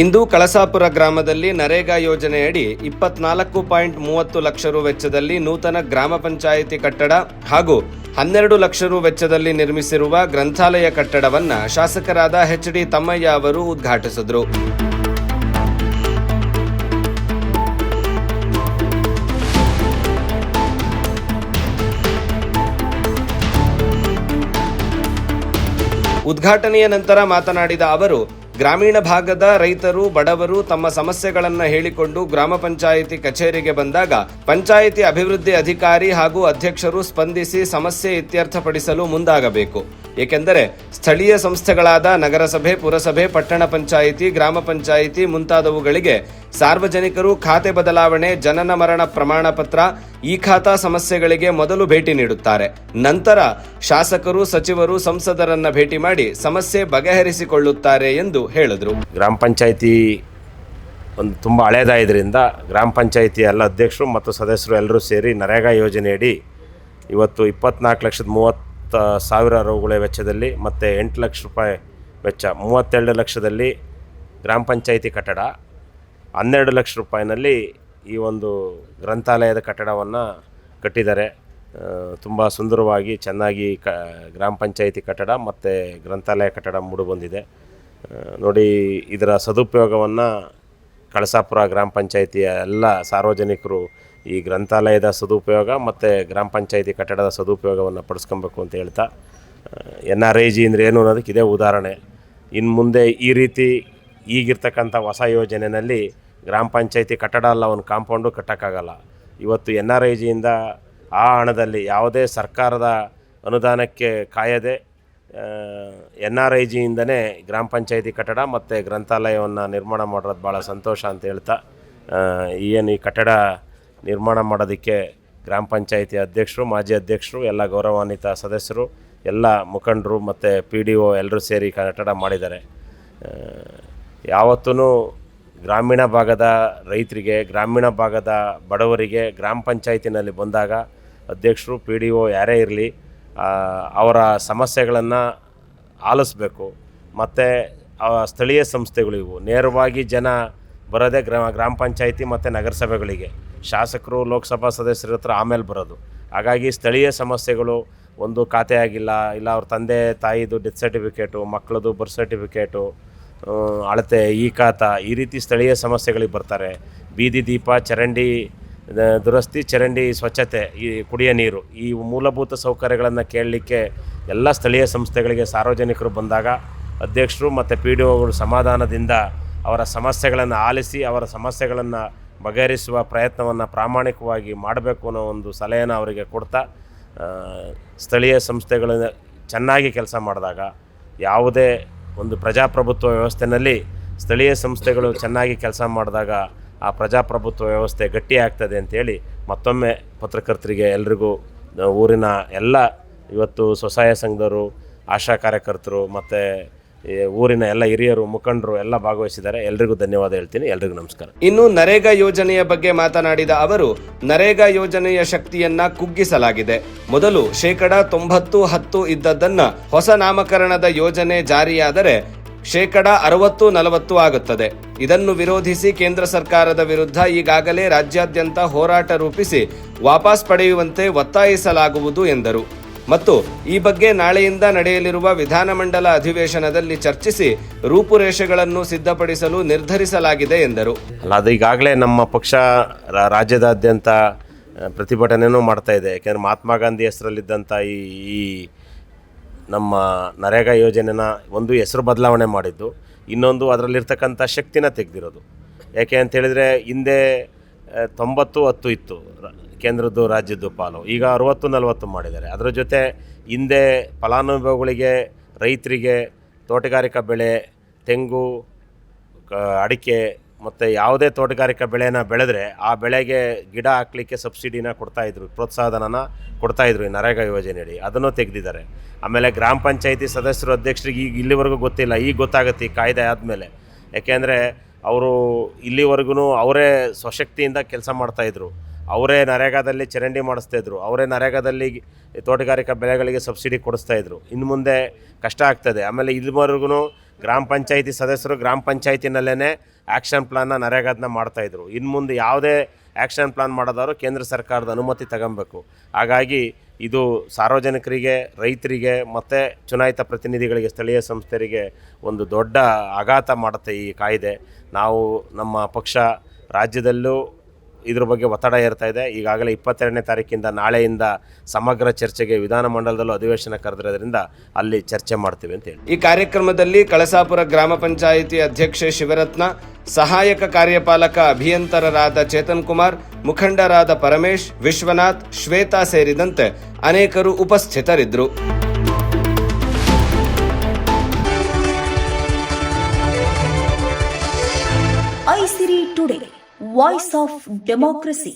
ಇಂದು ಕಳಸಾಪುರ ಗ್ರಾಮದಲ್ಲಿ ನರೇಗಾ ಯೋಜನೆಯಡಿ ಇಪ್ಪತ್ನಾಲ್ಕು ಪಾಯಿಂಟ್ ಮೂವತ್ತು ಲಕ್ಷ ರು ವೆಚ್ಚದಲ್ಲಿ ನೂತನ ಗ್ರಾಮ ಪಂಚಾಯಿತಿ ಕಟ್ಟಡ ಹಾಗೂ ಹನ್ನೆರಡು ಲಕ್ಷ ರು ವೆಚ್ಚದಲ್ಲಿ ನಿರ್ಮಿಸಿರುವ ಗ್ರಂಥಾಲಯ ಕಟ್ಟಡವನ್ನ ಶಾಸಕರಾದ ಎಚ್ ಡಿ ತಮ್ಮಯ್ಯ ಅವರು ಉದ್ಘಾಟಿಸಿದರು. ಉದ್ಘಾಟನೆಯ ನಂತರ ಮಾತನಾಡಿದ ಅವರು ಗ್ರಾಮೀಣ ಭಾಗದ ರೈತರು, ಬಡವರು ತಮ್ಮ ಸಮಸ್ಯೆಗಳನ್ನು ಹೇಳಿಕೊಂಡು ಗ್ರಾಮ ಪಂಚಾಯಿತಿ ಕಚೇರಿಗೆ ಬಂದಾಗ ಪಂಚಾಯಿತಿ ಅಭಿವೃದ್ಧಿ ಅಧಿಕಾರಿ ಹಾಗೂ ಅಧ್ಯಕ್ಷರು ಸ್ಪಂದಿಸಿ ಸಮಸ್ಯೆ ಇತ್ಯರ್ಥಪಡಿಸಲು ಮುಂದಾಗಬೇಕು. ಏಕೆಂದರೆ ಸ್ಥಳೀಯ ಸಂಸ್ಥೆಗಳಾದ ನಗರಸಭೆ, ಪುರಸಭೆ, ಪಟ್ಟಣ ಪಂಚಾಯಿತಿ, ಗ್ರಾಮ ಪಂಚಾಯಿತಿ ಮುಂತಾದವುಗಳಿಗೆ ಸಾರ್ವಜನಿಕರು ಖಾತೆ ಬದಲಾವಣೆ, ಜನನ ಮರಣ ಪ್ರಮಾಣ ಪತ್ರ ಈ ಖಾತಾ ಸಮಸ್ಯೆಗಳಿಗೆ ಮೊದಲು ಭೇಟಿ ನೀಡುತ್ತಾರೆ. ನಂತರ ಶಾಸಕರು, ಸಚಿವರು, ಸಂಸದರನ್ನ ಭೇಟಿ ಮಾಡಿ ಸಮಸ್ಯೆ ಬಗೆಹರಿಸಿಕೊಳ್ಳುತ್ತಾರೆ ಎಂದು ಹೇಳಿದರು. ಗ್ರಾಮ ಪಂಚಾಯತಿ ಒಂದು ತುಂಬ ಹಳೆಯದಾಗಿದ್ದರಿಂದ ಗ್ರಾಮ ಪಂಚಾಯತಿ ಎಲ್ಲ ಅಧ್ಯಕ್ಷರು ಮತ್ತು ಸದಸ್ಯರು ಎಲ್ಲರೂ ಸೇರಿ ನರೇಗಾ ಯೋಜನೆಯಡಿ ಇವತ್ತು ಇಪ್ಪತ್ನಾಲ್ಕು ಲಕ್ಷದ ಮೂವತ್ತು ಸಾವಿರ ರೂಗಳ ವೆಚ್ಚದಲ್ಲಿ ಮತ್ತು ಎಂಟು ಲಕ್ಷ ರೂಪಾಯಿ ವೆಚ್ಚ, ಮೂವತ್ತೆರಡು ಲಕ್ಷದಲ್ಲಿ ಗ್ರಾಮ ಪಂಚಾಯತಿ ಕಟ್ಟಡ, ಹನ್ನೆರಡು ಲಕ್ಷ ರೂಪಾಯಿನಲ್ಲಿ ಈ ಒಂದು ಗ್ರಂಥಾಲಯದ ಕಟ್ಟಡವನ್ನು ಕಟ್ಟಿದ್ದಾರೆ. ತುಂಬ ಸುಂದರವಾಗಿ ಚೆನ್ನಾಗಿ ಕ, ಗ್ರಾಮ ಪಂಚಾಯತಿ ಕಟ್ಟಡ ಮತ್ತು ಗ್ರಂಥಾಲಯ ಕಟ್ಟಡ ಮೂಡಿಬಂದಿದೆ. ನೋಡಿ ಇದರ ಸದುಪಯೋಗವನ್ನು ಕಳಸಾಪುರ ಗ್ರಾಮ ಪಂಚಾಯಿತಿಯ ಎಲ್ಲ ಸಾರ್ವಜನಿಕರು ಈ ಗ್ರಂಥಾಲಯದ ಸದುಪಯೋಗ ಮತ್ತು ಗ್ರಾಮ ಪಂಚಾಯಿತಿ ಕಟ್ಟಡದ ಸದುಪಯೋಗವನ್ನು ಪಡಿಸ್ಕೊಬೇಕು ಅಂತ ಹೇಳ್ತಾ ಎನ್ ಆರ್ ಐ ಜಿ ಅಂದರೆ ಏನು ಅನ್ನೋದಕ್ಕೆ ಇದೇ ಉದಾಹರಣೆ. ಇನ್ನು ಮುಂದೆ ಈ ರೀತಿ ಈಗಿರ್ತಕ್ಕಂಥ ಹೊಸ ಯೋಜನೆಯಲ್ಲಿ ಗ್ರಾಮ ಪಂಚಾಯಿತಿ ಕಟ್ಟಡ ಅಲ್ಲ, ಒಂದು ಕಾಂಪೌಂಡು ಕಟ್ಟೋಕ್ಕಾಗಲ್ಲ. ಇವತ್ತು ಎನ್ ಆರ್ ಐ ಜಿಯಿಂದ ಆ ಹಣದಲ್ಲಿ ಯಾವುದೇ ಸರ್ಕಾರದ ಅನುದಾನಕ್ಕೆ ಕಾಯದೆ ಎನ್ ಆರ್ ಐ ಜಿಯಿಂದನೇ ಗ್ರಾಮ ಪಂಚಾಯತಿ ಕಟ್ಟಡ ಮತ್ತು ಗ್ರಂಥಾಲಯವನ್ನು ನಿರ್ಮಾಣ ಮಾಡಿರೋದು ಭಾಳ ಸಂತೋಷ ಅಂತ ಹೇಳ್ತಾ ಈ ಏನು ಈ ಕಟ್ಟಡ ನಿರ್ಮಾಣ ಮಾಡೋದಕ್ಕೆ ಗ್ರಾಮ ಪಂಚಾಯತಿ ಅಧ್ಯಕ್ಷರು, ಮಾಜಿ ಅಧ್ಯಕ್ಷರು, ಎಲ್ಲ ಗೌರವಾನ್ವಿತ ಸದಸ್ಯರು, ಎಲ್ಲ ಮುಖಂಡರು ಮತ್ತು ಪಿ ಡಿ ಒ ಎಲ್ಲರೂ ಸೇರಿ ಕಟ್ಟಡ ಮಾಡಿದ್ದಾರೆ. ಯಾವತ್ತೂ ಗ್ರಾಮೀಣ ಭಾಗದ ರೈತರಿಗೆ, ಗ್ರಾಮೀಣ ಭಾಗದ ಬಡವರಿಗೆ, ಗ್ರಾಮ ಪಂಚಾಯತಿನಲ್ಲಿ ಬಂದಾಗ ಅಧ್ಯಕ್ಷರು, ಪಿ ಡಿ ಒ ಯಾರೇ ಇರಲಿ ಅವರ ಸಮಸ್ಯೆಗಳನ್ನು ಆಲಿಸ್ಬೇಕು. ಮತ್ತು ಸ್ಥಳೀಯ ಸಂಸ್ಥೆಗಳಿವು ನೇರವಾಗಿ ಜನ ಬರೋದೇ ಗ್ರಾಮ ಗ್ರಾಮ ಪಂಚಾಯಿತಿ ಮತ್ತು ನಗರಸಭೆಗಳಿಗೆ. ಶಾಸಕರು, ಲೋಕಸಭಾ ಸದಸ್ಯರ ಹತ್ರ ಆಮೇಲೆ ಬರೋದು. ಹಾಗಾಗಿ ಸ್ಥಳೀಯ ಸಮಸ್ಯೆಗಳು ಒಂದು ಖಾತೆ ಆಗಿಲ್ಲ, ಇಲ್ಲ ಅವ್ರ ತಂದೆ, ತಾಯಿದು ಡೆತ್ ಸರ್ಟಿಫಿಕೇಟು ಮಕ್ಕಳದು ಬರ್ತ್ ಸರ್ಟಿಫಿಕೇಟು ಅಳತೆ, ಈ ಖಾತ ಈ ರೀತಿ ಸ್ಥಳೀಯ ಸಮಸ್ಯೆಗಳಿಗೆ ಬರ್ತಾರೆ. ಬೀದಿ ದೀಪ, ಚರಂಡಿ ದುರಸ್ತಿ, ಚರಂಡಿ, ಸ್ವಚ್ಛತೆ, ಈ ಕುಡಿಯೋ ನೀರು, ಈ ಮೂಲಭೂತ ಸೌಕರ್ಯಗಳನ್ನು ಕೇಳಲಿಕ್ಕೆ ಎಲ್ಲ ಸ್ಥಳೀಯ ಸಂಸ್ಥೆಗಳಿಗೆ ಸಾರ್ವಜನಿಕರು ಬಂದಾಗ ಅಧ್ಯಕ್ಷರು ಮತ್ತು ಪಿ ಡಿ ಒಗಳು ಸಮಾಧಾನದಿಂದ ಅವರ ಸಮಸ್ಯೆಗಳನ್ನು ಆಲಿಸಿ, ಅವರ ಸಮಸ್ಯೆಗಳನ್ನು ಬಗೆಹರಿಸುವ ಪ್ರಯತ್ನವನ್ನು ಪ್ರಾಮಾಣಿಕವಾಗಿ ಮಾಡಬೇಕು ಅನ್ನೋ ಒಂದು ಸಲಹೆಯನ್ನು ಅವರಿಗೆ ಕೊಡ್ತಾ ಸ್ಥಳೀಯ ಸಂಸ್ಥೆಗಳು ಚೆನ್ನಾಗಿ ಕೆಲಸ ಮಾಡಿದಾಗ ಯಾವುದೇ ಒಂದು ಪ್ರಜಾಪ್ರಭುತ್ವ ವ್ಯವಸ್ಥೆಯಲ್ಲಿ ಸ್ಥಳೀಯ ಸಂಸ್ಥೆಗಳು ಚೆನ್ನಾಗಿ ಕೆಲಸ ಮಾಡಿದಾಗ ಆ ಪ್ರಜಾಪ್ರಭುತ್ವ ವ್ಯವಸ್ಥೆ ಗಟ್ಟಿ ಆಗ್ತದೆ ಅಂತೇಳಿ ಮತ್ತೊಮ್ಮೆ ಪತ್ರಕರ್ತರಿಗೆ ಎಲ್ರಿಗೂ ಊರಿನ ಎಲ್ಲ ಇವತ್ತು ಸ್ವಸಹಾಯ ಸಂಘದವರು, ಆಶಾ ಕಾರ್ಯಕರ್ತರು ಮತ್ತು ಊರಿನ ಎಲ್ಲ ಹಿರಿಯರು, ಮುಖಂಡರು ಎಲ್ಲ ಭಾಗವಹಿಸಿದ್ದಾರೆ. ಎಲ್ರಿಗೂ ಧನ್ಯವಾದ ಹೇಳ್ತೀನಿ. ಎಲ್ರಿಗೂ ನಮಸ್ಕಾರ. ಇನ್ನು ನರೇಗಾ ಯೋಜನೆಯ ಬಗ್ಗೆ ಮಾತನಾಡಿದ ಅವರು, ನರೇಗಾ ಯೋಜನೆಯ ಶಕ್ತಿಯನ್ನ ಕುಗ್ಗಿಸಲಾಗಿದೆ. ಮೊದಲು ಶೇಕಡ ತೊಂಬತ್ತು ಹತ್ತು ಇದ್ದದ್ದನ್ನ ಹೊಸ ನಾಮಕರಣದ ಯೋಜನೆ ಜಾರಿಯಾದರೆ ಶೇಕಡ ಅರವತ್ತು ನಲವತ್ತು ಆಗುತ್ತದೆ. ಇದನ್ನು ವಿರೋಧಿಸಿ ಕೇಂದ್ರ ಸರ್ಕಾರದ ವಿರುದ್ಧ ಈಗಾಗಲೇ ರಾಜ್ಯಾದ್ಯಂತ ಹೋರಾಟ ರೂಪಿಸಿ ವಾಪಸ್ ಪಡೆಯುವಂತೆ ಒತ್ತಾಯಿಸಲಾಗುವುದು ಎಂದರು. ಮತ್ತು ಈ ಬಗ್ಗೆ ನಾಳೆಯಿಂದ ನಡೆಯಲಿರುವ ವಿಧಾನಮಂಡಲ ಅಧಿವೇಶನದಲ್ಲಿ ಚರ್ಚಿಸಿ ರೂಪುರೇಷೆಗಳನ್ನು ಸಿದ್ಧಪಡಿಸಲು ನಿರ್ಧರಿಸಲಾಗಿದೆ ಎಂದರು. ಅಲ್ಲ, ಅದು ಈಗಾಗಲೇ ನಮ್ಮ ಪಕ್ಷ ರಾಜ್ಯದಾದ್ಯಂತ ಪ್ರತಿಭಟನೆಯೂ ಮಾಡ್ತಾ ಇದೆ. ಯಾಕೆಂದರೆ ಮಹಾತ್ಮ ಗಾಂಧಿ ಹೆಸರಲ್ಲಿದ್ದಂಥ ಈ ನಮ್ಮ ನರೇಗಾ ಯೋಜನೆನ ಒಂದು ಹೆಸರು ಬದಲಾವಣೆ ಮಾಡಿದ್ದು. ಇನ್ನೊಂದು ಅದರಲ್ಲಿರ್ತಕ್ಕಂಥ ಶಕ್ತಿನ ತೆಗೆದಿರೋದು. ಯಾಕೆ ಅಂತ ಹೇಳಿದರೆ ಹಿಂದೆ ತೊಂಬತ್ತು ಹತ್ತು ಇತ್ತು ಕೇಂದ್ರದ್ದು, ರಾಜ್ಯದ್ದು ಪಾಲು. ಈಗ ಅರುವತ್ತು, ನಲವತ್ತು ಮಾಡಿದ್ದಾರೆ. ಅದರ ಜೊತೆ ಹಿಂದೆ ಫಲಾನುಭವಿಗಳಿಗೆ, ರೈತರಿಗೆ, ತೋಟಗಾರಿಕಾ ಬೆಳೆ, ತೆಂಗು ಅಡಿಕೆ ಮತ್ತು ಯಾವುದೇ ತೋಟಗಾರಿಕಾ ಬೆಳೆನ ಬೆಳೆದ್ರೆ ಆ ಬೆಳೆಗೆ ಗಿಡ ಹಾಕ್ಲಿಕ್ಕೆ ಸಬ್ಸಿಡಿನ ಕೊಡ್ತಾಯಿದ್ರು ಪ್ರೋತ್ಸಾಹಧನನ ಕೊಡ್ತಾಯಿದ್ರು ಈ ನರೇಗಾ ಯೋಜನೆಯಡಿ. ಅದನ್ನು ತೆಗೆದಿದ್ದಾರೆ. ಆಮೇಲೆ ಗ್ರಾಮ ಪಂಚಾಯತಿ ಸದಸ್ಯರು, ಅಧ್ಯಕ್ಷರಿಗೆ ಈಗ ಇಲ್ಲಿವರೆಗೂ ಗೊತ್ತಿಲ್ಲ. ಈಗ ಗೊತ್ತಾಗುತ್ತೆ ಈ ಕಾಯ್ದೆ ಆದಮೇಲೆ. ಯಾಕೆಂದರೆ ಅವರು ಇಲ್ಲಿವರೆಗೂ ಅವರೇ ಸ್ವಶಕ್ತಿಯಿಂದ ಕೆಲಸ ಮಾಡ್ತಾಯಿದ್ರು ಅವರೇ ನರೇಗಾದಲ್ಲಿ ಚರಂಡಿ ಮಾಡಿಸ್ತಾಯಿದ್ರು ಅವರೇ ನರೇಗಾದಲ್ಲಿ ತೋಟಗಾರಿಕಾ ಬೆಳೆಗಳಿಗೆ ಸಬ್ಸಿಡಿ ಕೊಡಿಸ್ತಾಯಿದ್ರು ಇನ್ನು ಮುಂದೆ ಕಷ್ಟ ಆಗ್ತದೆ. ಆಮೇಲೆ ಇಲ್ಲಿವರೆಗೂ ಗ್ರಾಮ ಪಂಚಾಯಿತಿ ಸದಸ್ಯರು ಗ್ರಾಮ ಪಂಚಾಯತಿನಲ್ಲೇ ಆ್ಯಕ್ಷನ್ ಪ್ಲಾನ್ನ ನರೇಗಾದನ್ನ ಮಾಡ್ತಾಯಿದ್ರು ಇನ್ನು ಮುಂದೆ ಯಾವುದೇ ಆ್ಯಕ್ಷನ್ ಪ್ಲಾನ್ ಮಾಡೋದಾದ್ರು ಕೇಂದ್ರ ಸರ್ಕಾರದ ಅನುಮತಿ ತಗೊಬೇಕು. ಹಾಗಾಗಿ ಇದು ಸಾರ್ವಜನಿಕರಿಗೆ, ರೈತರಿಗೆ ಮತ್ತು ಚುನಾಯಿತ ಪ್ರತಿನಿಧಿಗಳಿಗೆ, ಸ್ಥಳೀಯ ಸಂಸ್ಥೆಯರಿಗೆ ಒಂದು ದೊಡ್ಡ ಆಘಾತ ಮಾಡುತ್ತೆ ಈ ಕಾಯ್ದೆ. ನಾವು ನಮ್ಮ ಪಕ್ಷ ರಾಜ್ಯದಲ್ಲೂ ಇದ್ರ ಬಗ್ಗೆ ಒತ್ತಡ ಇರ್ತಾ ಇದೆ. ಈಗಾಗಲೇ ಇಪ್ಪತ್ತೆರಡನೇ ತಾರೀಕಿಂದ ನಾಳೆಯಿಂದ ಸಮಗ್ರ ಚರ್ಚೆಗೆ ವಿಧಾನಮಂಡಲದಲ್ಲೂ ಅಧಿವೇಶನ ಕರೆದಿರೋದ್ರಿಂದ ಅಲ್ಲಿ ಚರ್ಚೆ ಮಾಡ್ತೀವಿ ಅಂತ ಹೇಳಿ. ಈ ಕಾರ್ಯಕ್ರಮದಲ್ಲಿ ಕಳಸಾಪುರ ಗ್ರಾಮ ಪಂಚಾಯಿತಿ ಅಧ್ಯಕ್ಷೆ ಶಿವರತ್ನ, ಸಹಾಯಕ ಕಾರ್ಯಪಾಲಕ ಅಭಿಯಂತರರಾದ ಚೇತನ್ ಕುಮಾರ್, ಮುಖಂಡರಾದ ಪರಮೇಶ್, ವಿಶ್ವನಾಥ್, ಶ್ವೇತಾ ಸೇರಿದಂತೆ ಅನೇಕರು ಉಪಸ್ಥಿತರಿದ್ದರು. Voice of democracy